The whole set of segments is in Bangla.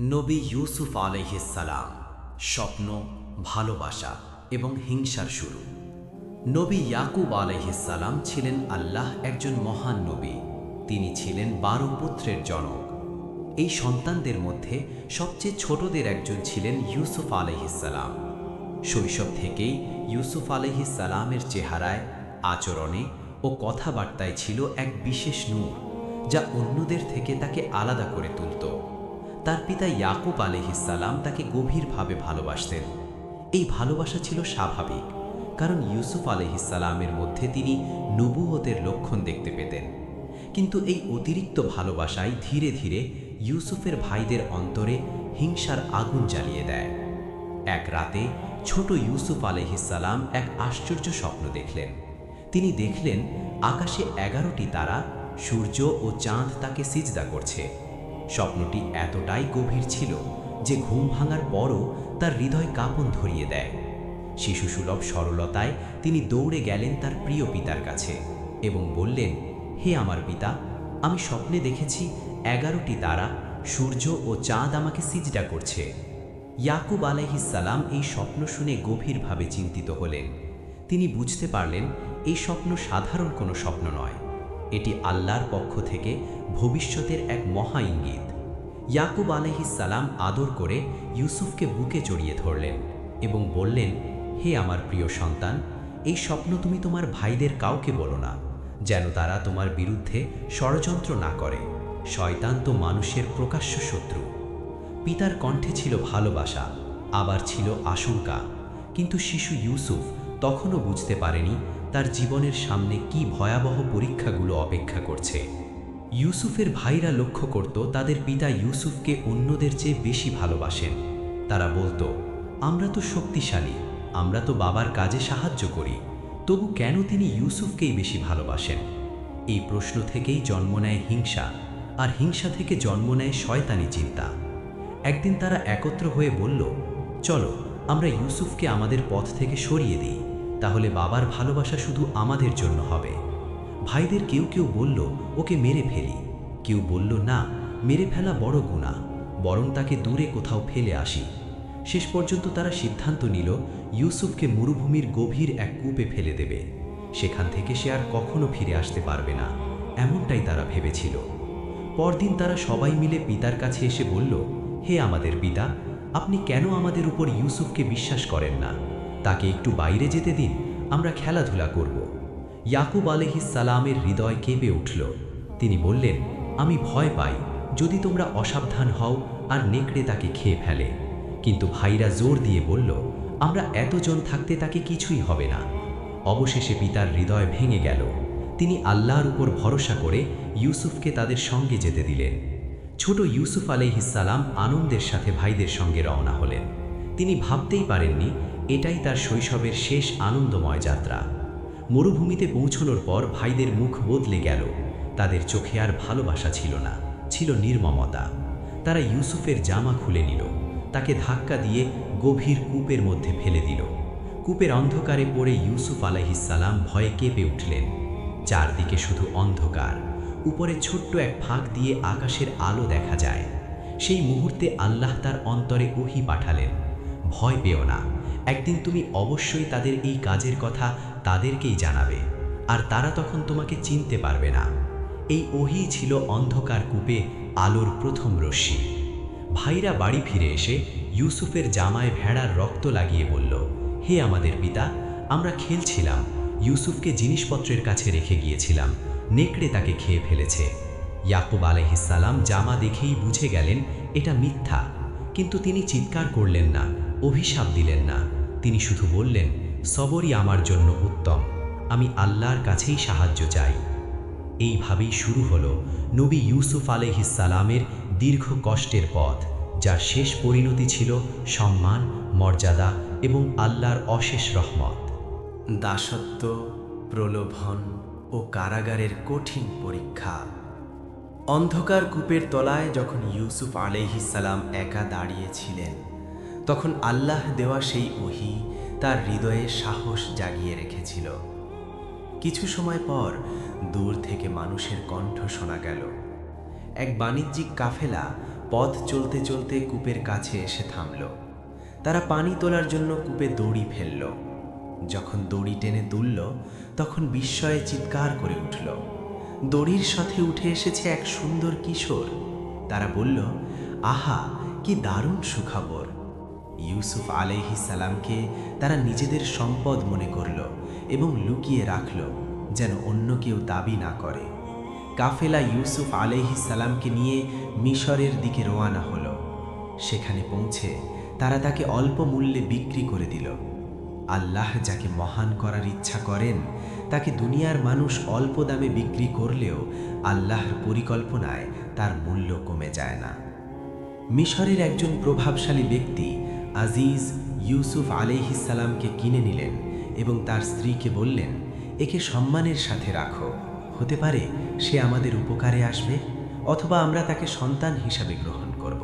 নবী ইউসুফ আলহিসাল্লাম স্বপ্ন, ভালোবাসা এবং হিংসার শুরু। নবী ইয়াকুব আলহিসাল্লাম ছিলেন আল্লাহ একজন মহান নবী। তিনি ছিলেন বারো পুত্রের জনক। এই সন্তানদের মধ্যে সবচেয়ে ছোটদের একজন ছিলেন ইউসুফ আলহিসাল্লাম শৈশব থেকেই ইউসুফ আলহিসাল্লামের চেহারায়, আচরণে ও কথাবার্তায় ছিল এক বিশেষ নূর, যা অন্যদের থেকে তাকে আলাদা করে তুলত। তার পিতা ইয়াকুব আলহিসাল্লাম তাকে গভীরভাবে ভালোবাসতেন। এই ভালোবাসা ছিল স্বাভাবিক, কারণ ইউসুফ আলহিসাল্লামের মধ্যে তিনি নবুহতের লক্ষণ দেখতে পেতেন। কিন্তু এই অতিরিক্ত ভালোবাসায় ধীরে ধীরে ইউসুফের ভাইদের অন্তরে হিংসার আগুন জ্বালিয়ে দেয়। এক রাতে ছোট ইউসুফ আলহিসাল্লাম এক আশ্চর্য স্বপ্ন দেখলেন। তিনি দেখলেন, আকাশে এগারোটি তারা, সূর্য ও চাঁদ তাকে সিজদা করছে। স্বপ্নটি এতটাই গভীর ছিল যে ঘুম ভাঙার পরও তার হৃদয় কাঁপন ধরিয়ে দেয়। শিশুসুলভ সরলতায় তিনি দৌড়ে গেলেন তার প্রিয় পিতার কাছে এবং বললেন, হে আমার পিতা, আমি স্বপ্নে দেখেছি এগারোটি তারা, সূর্য ও চাঁদ আমাকে সিজডা করছে। ইয়াকুব আলাইহিসাল্লাম এই স্বপ্ন শুনে গভীরভাবে চিন্তিত হলেন। তিনি বুঝতে পারলেন, এই স্বপ্ন সাধারণ কোনো স্বপ্ন নয়। এটি আল্লাহর পক্ষ থেকে ভবিষ্যতের এক মহা ইঙ্গিত। ইয়াকুব আলহিসাল্লাম আদর করে ইউসুফকে বুকে জড়িয়ে ধরলেন এবং বললেন, হে আমার প্রিয় সন্তান, এই স্বপ্ন তুমি তোমার ভাইদের কাউকে বলো না, যেন তারা তোমার বিরুদ্ধে ষড়যন্ত্র না করে। শয়তান তো মানুষের প্রকাশ্য শত্রু। পিতার কণ্ঠে ছিল ভালোবাসা, আবার ছিল আশঙ্কা। কিন্তু শিশু ইউসুফ তখনও বুঝতে পারেনি তার জীবনের সামনে কি ভয়াবহ পরীক্ষাগুলো অপেক্ষা করছে। ইউসুফের ভাইরা লক্ষ্য করত তাদের পিতা ইউসুফকে অন্যদের চেয়ে বেশি ভালোবাসেন। তারা বলতো, আমরা তো শক্তিশালী, আমরা তো বাবার কাজে সাহায্য করি, তবু কেন তিনি ইউসুফকেই বেশি ভালোবাসেন? এই প্রশ্ন থেকেই জন্ম নেয় হিংসা, আর হিংসা থেকে জন্ম নেয় শয়তানি চিন্তা। একদিন তারা একত্র হয়ে বলল, চলো, আমরা ইউসুফকে আমাদের পথ থেকে সরিয়ে দিই, তাহলে বাবার ভালোবাসা শুধু আমাদের জন্য হবে। ভাইদের কেউ কেউ বলল, ওকে মেরে ফেলি। কেউ বলল, না, মেরে ফেলা বড় গুণা। বরং তাকে দূরে কোথাও ফেলে আসি। শেষ পর্যন্ত তারা সিদ্ধান্ত নিল, ইউসুফকে মরুভূমির গভীর এক কূপে ফেলে দেবে। সেখান থেকে সে আর কখনো ফিরে আসতে পারবে না, এমনটাই তারা ভেবেছিল। পরদিন তারা সবাই মিলে পিতার কাছে এসে বলল, হে আমাদের পিতা, আপনি কেন আমাদের উপর ইউসুফকে বিশ্বাস করেন না? তাকে একটু বাইরে যেতে দিন, আমরা খেলাধুলা করব। ইয়াকুব সালামের হৃদয় কেঁপে উঠল। তিনি বললেন, আমি ভয় পাই, যদি তোমরা অসাবধান হও আর নেকড়ে তাকে খেয়ে ফেলে। কিন্তু ভাইরা জোর দিয়ে বলল, আমরা এতজন থাকতে তাকে কিছুই হবে না। অবশেষে পিতার হৃদয় ভেঙে গেল। তিনি আল্লাহর উপর ভরসা করে ইউসুফকে তাদের সঙ্গে যেতে দিলেন। ছোট ইউসুফ আলাইহিসাল্লাম আনন্দের সাথে ভাইদের সঙ্গে রওনা হলেন। তিনি ভাবতেই পারেননি, এটাই তার শৈশবের শেষ আনন্দময় যাত্রা। মরুভূমিতে পৌঁছনোর পর ভাইদের মুখ বদলে গেল। তাদের চোখে আর ভালোবাসা ছিল না, ছিল নির্মমতা। তারা ইউসুফের জামা খুলে নিল, তাকে ধাক্কা দিয়ে গভীর কূপের মধ্যে ফেলে দিল। কূপের অন্ধকারে পড়ে ইউসুফ আলাইহিসাল্লাম ভয়ে কেঁপে উঠলেন। চারদিকে শুধু অন্ধকার, উপরে ছোট্ট এক ফাঁক দিয়ে আকাশের আলো দেখা যায়। সেই মুহূর্তে আল্লাহ তার অন্তরে ওহি পাঠালেন, ভয় পেও না, একদিন তুমি অবশ্যই তাদের এই কাজের কথা তাদেরকেই জানাবে, আর তারা তখন তোমাকে চিনতে পারবে না। এই ওহি ছিল অন্ধকার কূপে আলোর প্রথম রশ্মি। ভাইরা বাড়ি ফিরে এসে ইউসুফের জামায় ভেড়ার রক্ত লাগিয়ে বলল, হে আমাদের পিতা, আমরা খেলছিলাম, ইউসুফকে জিনিসপত্রের কাছে রেখে গিয়েছিলাম, নেকড়ে তাকে খেয়ে ফেলেছে। ইয়াকুব আলহিসাল্লাম জামা দেখেই বুঝে গেলেন এটা মিথ্যা, কিন্তু তিনি চিৎকার করলেন না, অভিশাপ দিলেন না। তিনি শুধু বললেন সবরই আমার জন্য উত্তম। আমি আল্লাহর কাছেই সাহায্য চাই। এইভাবেই শুরু হলো নবী ইউসুফ আলহিসালামের দীর্ঘ কষ্টের পথ, যার শেষ পরিণতি ছিল সম্মান, মর্যাদা এবং আল্লাহর অশেষ রহমত। দাসত্ব, প্রলোভন ও কারাগারের কঠিন পরীক্ষা। অন্ধকার কূপের তলায় যখন ইউসুফ আলাইহিসাল্লাম একা দাঁড়িয়েছিলেন, তখন আল্লাহ দেওয়া সেই ওহি তার হৃদয়ে সাহস জাগিয়ে রেখেছিল। কিছু সময় পর দূর থেকে মানুষের কণ্ঠ শোনা গেল। এক বাণিজ্যিক কাফেলা পথ চলতে চলতে কূপের কাছে এসে থামল। তারা পানি তোলার জন্য কূপে দড়ি ফেলল। যখন দড়ি টেনে তুলল, তখন বিস্ময়ে চিৎকার করে উঠল। দড়ির সাথে উঠে এসেছে এক সুন্দর কিশোর। তারা বলল, আহা, কি দারুণ সুখবর। ইউসুফ আলাইহিস সালামকে তারা নিজেদের সম্পদ মনে করল এবং লুকিয়ে রাখল যেন অন্য কেউ দাবি না করে। কাফেলা ইউসুফ আলাইহিস সালামকে নিয়ে মিশরের দিকে রওয়ানা হলো। সেখানে পৌঁছে তারা তাকে অল্প মূল্যে বিক্রি করে দিল। আল্লাহ যাকে মহান করার ইচ্ছা করেন, তাকে দুনিয়ার মানুষ অল্প দামে বিক্রি করলেও আল্লাহর পরিকল্পনায় তার মূল্য কমে যায় না। মিশরের একজন প্রভাবশালী ব্যক্তি আজিজ ইউসুফ আলাইহিসালামকে কিনে নিলেন এবং তার স্ত্রীকে বললেন, একে সম্মানের সাথে রাখো। হতে পারে সে আমাদের উপকারে আসবে অথবা আমরা তাকে সন্তান হিসাবে গ্রহণ করব।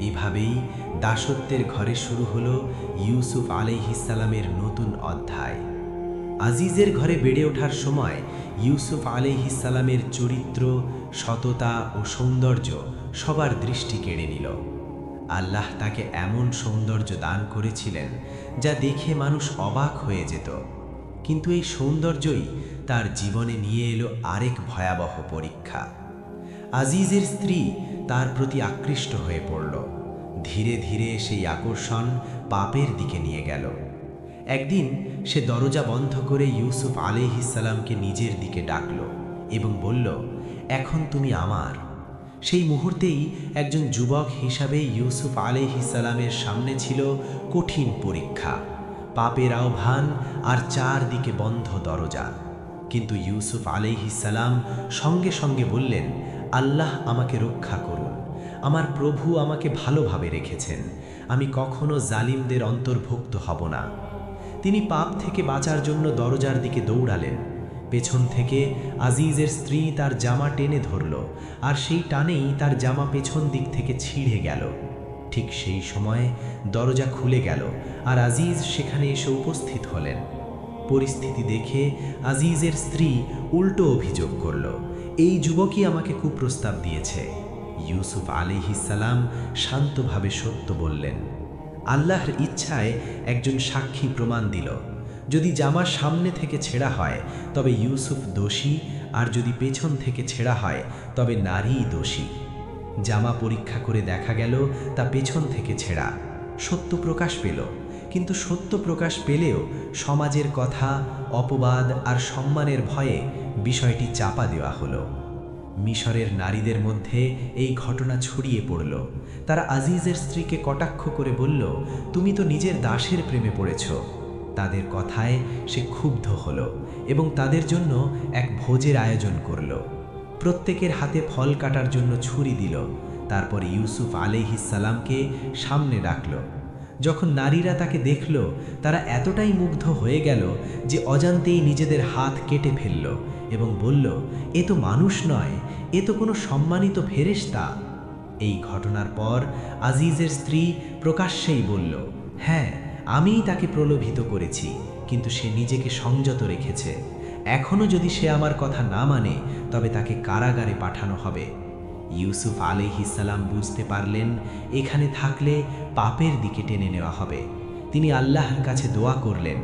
এভাবেই দাসত্বের ঘরে শুরু হল ইউসুফ আলাইহিসালামের নতুন অধ্যায়। আজিজের ঘরে বেড়ে ওঠার সময় ইউসুফ আলাইহিসালামের চরিত্র, সততা ও সৌন্দর্য সবার দৃষ্টি কেড়ে নিল। আল্লাহ তাকে এমন সৌন্দর্য দান করেছিলেন যা দেখে মানুষ অবাক হয়ে যেত। কিন্তু এই সৌন্দর্যই তার জীবনে নিয়ে এলো আরেক ভয়াবহ পরীক্ষা। আজিজের স্ত্রী তার প্রতি আকৃষ্ট হয়ে পড়ল। ধীরে ধীরে সেই আকর্ষণ পাপের দিকে নিয়ে গেল। একদিন সে দরজা বন্ধ করে ইউসুফ আলিহিসাল্লামকে নিজের দিকে ডাকল এবং বলল, এখন তুমি আমার। সেই মুহূর্তেই একজন যুবক হিসাবে ইউসুফ আলিহিসাল্লামের সামনে ছিল কঠিন পরীক্ষা, পাপের আহ্বান আর চারদিকে বন্ধ দরজা। কিন্তু ইউসুফ আলিহিসাল্লাম সঙ্গে সঙ্গে বললেন, আল্লাহ আমাকে রক্ষা করুন। আমার প্রভু আমাকে ভালোভাবে রেখেছেন। আমি কখনো জালিমদের অন্তর্ভুক্ত হব না। তিনি পাপ থেকে বাঁচার জন্য দরজার দিকে দৌড়ালেন। পেছন থেকে আজিজের স্ত্রী তার জামা টেনে ধরল, আর সেই টানেই তার জামা পেছন দিক থেকে ছিঁড়ে গেল। ঠিক সেই সময় দরজা খুলে গেল, আর আজিজ সেখানে এসে উপস্থিত হলেন। পরিস্থিতি দেখে আজিজের স্ত্রী উল্টো অভিযোগ করল, এই যুবকই আমাকে কুপ্রস্তাব দিয়েছে। ইউসুফ আলিহিসাল্লাম শান্তভাবে সত্য বললেন। আল্লাহর ইচ্ছায় একজন সাক্ষী প্রমাণ দিল যদি জামা সামনে থেকে ছেঁড়া হয়, তবে ইউসুফ দোষী, আর যদি পেছন থেকে ছেঁড়া হয়, তবে নারীই দোষী। জামা পরীক্ষা করে দেখা গেল, তা পেছন থেকে ছেঁড়া। সত্য প্রকাশ পেল। কিন্তু সত্য প্রকাশ পেলেও সমাজের কথা, অপবাদ আর সম্মানের ভয়ে বিষয়টি চাপা দেওয়া হলো। মিশরের নারীদের মধ্যে এই ঘটনা ছড়িয়ে পড়ল। তারা আজিজের স্ত্রীকে কটাক্ষ করে বলল, তুমি তো নিজের দাসের প্রেমে পড়েছ। তাদের কথায় সে ক্ষুব্ধ হলো এবং তাদের জন্য এক ভোজের আয়োজন করল। প্রত্যেকের হাতে ফল কাটার জন্য ছুরি দিল। তারপর ইউসুফ আলিহিসাল্লামকে সামনে ডাকল যখন নারীরা তাকে দেখল, তারা এতটাই মুগ্ধ হয়ে গেল যে অজান্তেই নিজেদের হাত কেটে ফেলল এবং বলল, এ তো মানুষ নয়, এ তো কোনো সম্মানিত ফেরেশতা। এই ঘটনার পর আজিজের স্ত্রী প্রকাশ্যেই বলল হ্যাঁ আমিই তাকে প্রলোভিত করেছি, কিন্তু সে নিজেকে সংযত রেখেছে। এখনও যদি সে আমার কথা না মানে তবে তাকে কারাগারে পাঠানো হবে। ইউসুফ আলিহিসাল্লাম বুঝতে পারলেন, এখানে থাকলে পাপের দিকে টেনে নেওয়া হবে। তিনি আল্লাহর কাছে দোয়া করলেন,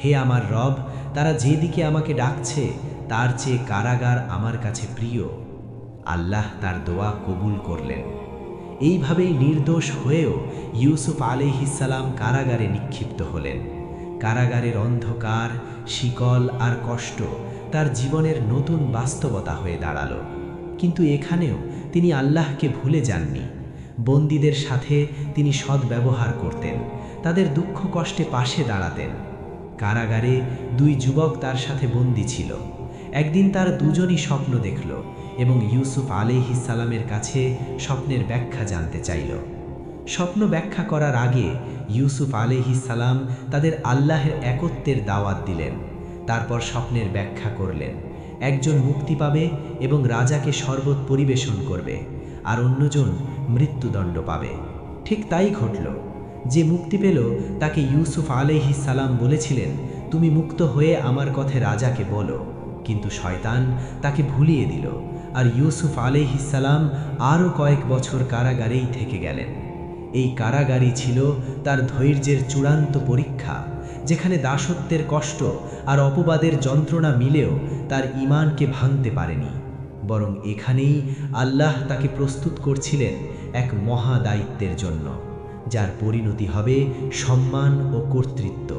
হে আমার রব, তারা যেদিকে আমাকে ডাকছে, তার চেয়ে কারাগার আমার কাছে প্রিয়। আল্লাহ তার দোয়া কবুল করলেন। এইভাবেই নির্দোষ হয়েও ইউসুফ আলিহিসাল্লাম কারাগারে নিক্ষিপ্ত হলেন। কারাগারের অন্ধকার, শিকল আর কষ্ট তার জীবনের নতুন বাস্তবতা হয়ে দাঁড়াল। কিন্তু এখানেও তিনি আল্লাহকে ভুলে যাননি। বন্দীদের সাথে তিনি সদ্ব্যবহার করতেন, তাদের দুঃখ কষ্টে পাশে দাঁড়াতেন। কারাগারে দুই যুবক তার সাথে বন্দী ছিল। একদিন তার দুজনই স্বপ্ন দেখল এবং ইউসুফ সালামের কাছে স্বপ্নের ব্যাখ্যা জানতে চাইল। স্বপ্ন ব্যাখ্যা করার আগে ইউসুফ সালাম তাদের আল্লাহের একত্বের দাওয়াত দিলেন। তারপর স্বপ্নের ব্যাখ্যা করলেন। একজন মুক্তি পাবে এবং রাজাকে শরবত পরিবেশন করবে আর অন্যজন মৃত্যুদণ্ড পাবে। ঠিক তাই ঘটল। যে মুক্তি পেল, তাকে ইউসুফ সালাম বলেছিলেন, তুমি মুক্ত হয়ে আমার কথা রাজাকে বলো। কিন্তু শয়তান তাকে ভুলিয়ে দিল। আর ইউসুফ আলাইহিসালাম আরও কয়েক বছর কারাগারেই থেকে গেলেন। এই কারাগারই ছিল তার ধৈর্যের চূড়ান্ত পরীক্ষা, যেখানে দাসত্বের কষ্ট আর অপবাদের যন্ত্রণা মিলেও তার ইমানকে ভাঙতে পারেনি। বরং এখানেই আল্লাহ তাকে প্রস্তুত করছিলেন এক মহা দায়িত্বের জন্য, যার পরিণতি হবে সম্মান ও কর্তৃত্ব।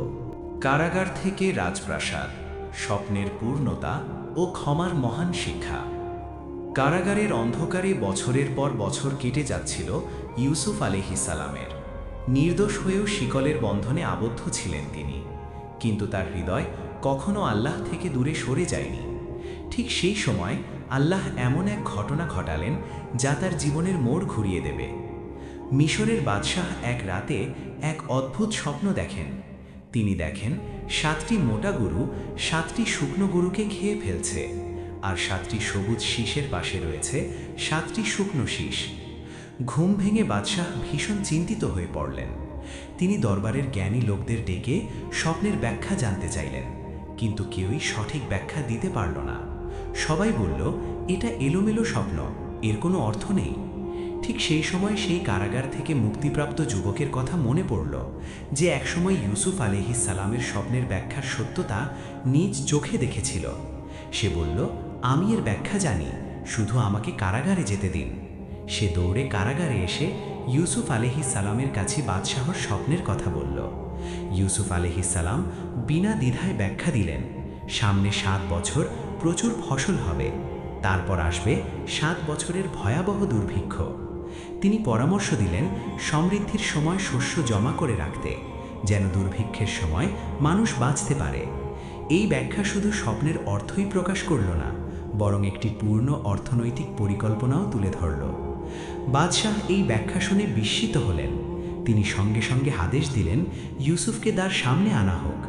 কারাগার থেকে রাজপ্রাসাদ, স্বপ্নের পূর্ণতা ও ক্ষমার মহান শিক্ষা। কারাগারের অন্ধকারে বছরের পর বছর কেটে যাচ্ছিল ইউসুফ সালামের নির্দোষ হয়েও শিকলের বন্ধনে আবদ্ধ ছিলেন তিনি। কিন্তু তার হৃদয় কখনো আল্লাহ থেকে দূরে সরে যায়নি। ঠিক সেই সময় আল্লাহ এমন এক ঘটনা ঘটালেন যা তার জীবনের মোড় ঘুরিয়ে দেবে। মিশরের বাদশাহ এক রাতে এক অদ্ভুত স্বপ্ন দেখেন। তিনি দেখেন, সাতটি মোটা গরু সাতটি শুকনো গরুকে খেয়ে ফেলছে। আর সাতটি সবুজ শীষের পাশে রয়েছে সাতটি শুকনো শীষ। ঘুম ভেঙে বাদশাহ ভীষণ চিন্তিত হয়ে পড়লেন। তিনি দরবারের জ্ঞানী লোকদের ডেকে স্বপ্নের ব্যাখ্যা জানতে চাইলেন, কিন্তু কেউই সঠিক ব্যাখ্যা দিতে পারল না। সবাই বলল, এটা এলোমেলো স্বপ্ন, এর কোনো অর্থ নেই। ঠিক সেই সময় সেই কারাগার থেকে মুক্তিপ্রাপ্ত যুবকের কথা মনে পড়ল, যে একসময় ইউসুফ আলহিস সালামের স্বপ্নের ব্যাখ্যার সত্যতা নিজ চোখে দেখেছিল। সে বলল আমি এর ব্যাখ্যা জানি, শুধু আমাকে কারাগারে যেতে দিন। সে দৌড়ে কারাগারে এসে ইউসুফ আলহিস সালামের কাছে বাদশাহর স্বপ্নের কথা বলল। ইউসুফ আলহিস সালাম বিনা দ্বিধায় ব্যাখ্যা দিলেন, সামনে সাত বছর প্রচুর ফসল হবে, তারপর আসবে সাত বছরের ভয়াবহ দুর্ভিক্ষ। তিনি পরামর্শ দিলেন সমৃদ্ধির সময় শস্য জমা করে রাখতে, যেন দুর্ভিক্ষের সময় মানুষ বাঁচতে পারে। এই ব্যাখ্যা শুধু স্বপ্নের অর্থই প্রকাশ করল না বরং একটি পূর্ণ অর্থনৈতিক পরিকল্পনাও তুলে ধরল। বাদশাহ এই ব্যাখ্যা শুনে বিস্মিত হলেন। তিনি সঙ্গে সঙ্গে আদেশ দিলেন, ইউসুফকে তার সামনে আনা হোক।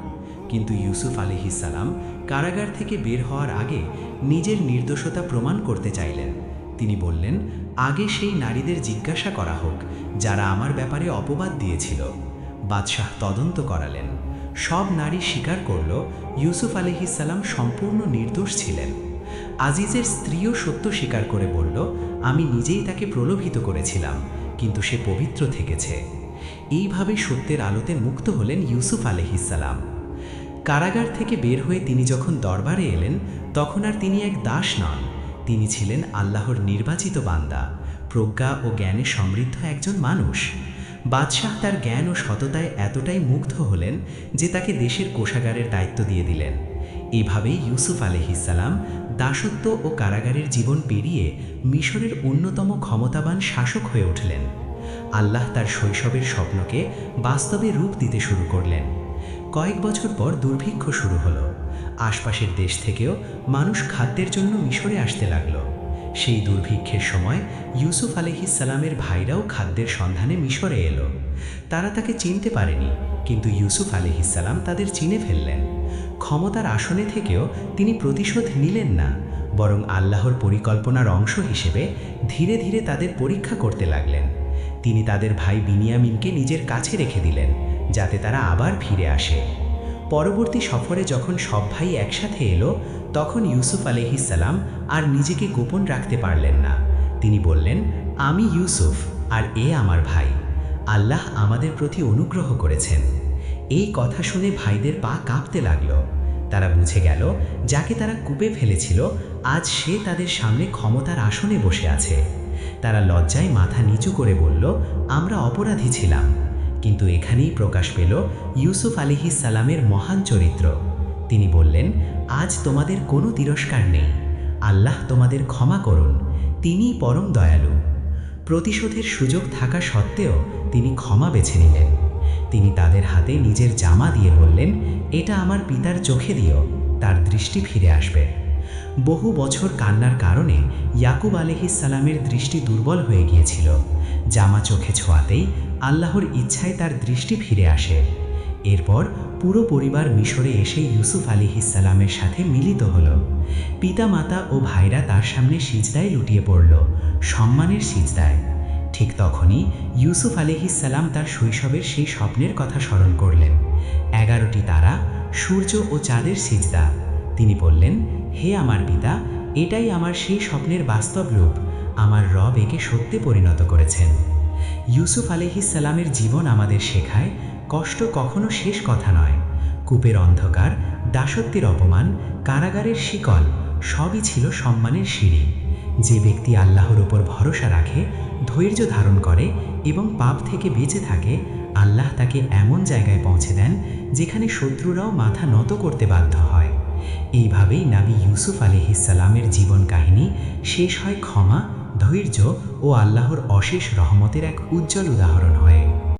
কিন্তু ইউসুফ সালাম কারাগার থেকে বের হওয়ার আগে নিজের নির্দোষতা প্রমাণ করতে চাইলেন। তিনি বললেন, আগে সেই নারীদের জিজ্ঞাসা করা হোক, যারা আমার ব্যাপারে অপবাদ দিয়েছিল। বাদশাহ তদন্ত করালেন। সব নারী স্বীকার করল, ইউসুফ সালাম সম্পূর্ণ নির্দোষ ছিলেন। আজিজের স্ত্রীও সত্য স্বীকার করে বলল, আমি নিজেই তাকে প্রলোভিত করেছিলাম, কিন্তু সে পবিত্র থেকেছে। এইভাবে সত্যের আলোতে মুক্ত হলেন ইউসুফ আলহিসাল্লাম কারাগার থেকে বের হয়ে তিনি যখন দরবারে এলেন, তখন আর তিনি এক দাস নন। তিনি ছিলেন আল্লাহর নির্বাচিত বান্দা, প্রজ্ঞা ও জ্ঞানে সমৃদ্ধ একজন মানুষ। বাদশাহ তার জ্ঞান ও সততায় এতটাই মুগ্ধ হলেন যে তাকে দেশের কোষাগারের দায়িত্ব দিয়ে দিলেন। এভাবেই ইউসুফ আলহিসাল্লাম দাসত্ব ও কারাগারের জীবন পেরিয়ে মিশরের অন্যতম ক্ষমতাবান শাসক হয়ে উঠলেন। আল্লাহ তার শৈশবের স্বপ্নকে বাস্তবে রূপ দিতে শুরু করলেন। কয়েক বছর পর দুর্ভিক্ষ শুরু হলো। আশপাশের দেশ থেকেও মানুষ খাদ্যের জন্য মিশরে আসতে লাগল। সেই দুর্ভিক্ষের সময় ইউসুফ সালামের ভাইরাও খাদ্যের সন্ধানে মিশরে এলো। তারা তাকে চিনতে পারেনি, কিন্তু ইউসুফ সালাম তাদের চিনে ফেললেন। ক্ষমতার আসনে থেকেও তিনি প্রতিশোধ নিলেন না, বরং আল্লাহর পরিকল্পনার অংশ হিসেবে ধীরে ধীরে তাদের পরীক্ষা করতে লাগলেন। তিনি তাদের ভাই বিনিয়ামিনকে নিজের কাছে রেখে দিলেন, যাতে তারা আবার ফিরে আসে। পরবর্তী সফরে যখন সব ভাই একসাথে এলো, তখন ইউসুফ আলহিসাল্লাম আর নিজেকে গোপন রাখতে পারলেন না। তিনি বললেন, আমি ইউসুফ, আর এ আমার ভাই। আল্লাহ আমাদের প্রতি অনুগ্রহ করেছেন। এই কথা শুনে ভাইদের পা কাঁপতে লাগল। তারা বুঝে গেল, যাকে তারা কূপে ফেলেছিল, আজ সে তাদের সামনে ক্ষমতার আসনে বসে আছে। তারা লজ্জায় মাথা নিচু করে বলল, আমরা অপরাধী ছিলাম। কিন্তু এখানেই প্রকাশ পেল ইউসুফ আলিহিস সালামের মহান চরিত্র। তিনি বললেন, আজ তোমাদের কোনো তিরস্কার নেই। আল্লাহ তোমাদের ক্ষমা করুন। তিনিই পরম দয়ালু। প্রতিশোধের সুযোগ থাকা সত্ত্বেও তিনি ক্ষমা বেছে নিলেন। তিনি তাদের হাতে নিজের জামা দিয়ে বললেন, এটা আমার পিতার চোখে দিও, তার দৃষ্টি ফিরে আসবে। বহু বছর কান্নার কারণে ইয়াকুব সালামের দৃষ্টি দুর্বল হয়ে গিয়েছিল। জামা চোখে ছোঁয়াতেই আল্লাহর ইচ্ছায় তার দৃষ্টি ফিরে আসে। এরপর পুরো পরিবার মিশরে এসে ইউসুফ সালামের সাথে মিলিত হল। পিতা মাতা ও ভাইরা তার সামনে সিজদায় লুটিয়ে পড়ল, সম্মানের সিজদায়। ঠিক তখনই ইউসুফ সালাম তার শৈশবের সেই স্বপ্নের কথা স্মরণ করলেন। এগারোটি তারা, সূর্য ও চাঁদের সিজদা। তিনি বললেন, হে আমার পিতা, এটাই আমার সেই স্বপ্নের বাস্তব রূপ। আমার রব একে সত্যে পরিণত করেছেন। ইউসুফ আলহিসাল্লামের জীবন আমাদের শেখায়, কষ্ট কখনো শেষ কথা নয়। কূপের অন্ধকার, দাসত্বের অপমান, কারাগারের শিকল, সবই ছিল সম্মানের সিঁড়ি। যে ব্যক্তি আল্লাহর ওপর ভরসা রাখে ধৈর্য ধারণ করে এবং পাপ থেকে বেঁচে থাকে, আল্লাহ তাকে এমন জায়গায় পৌঁছে দেন যেখানে শত্রুরাও মাথা নত করতে বাধ্য হয়। এইভাবেই নাবি ইউসুফ আলহিসাল্লামের জীবন কাহিনী শেষ হয় ক্ষমা, ধৈর্য ও আল্লাহর অশেষ রহমতের এক উজ্জ্বল উদাহরণ হয়ে।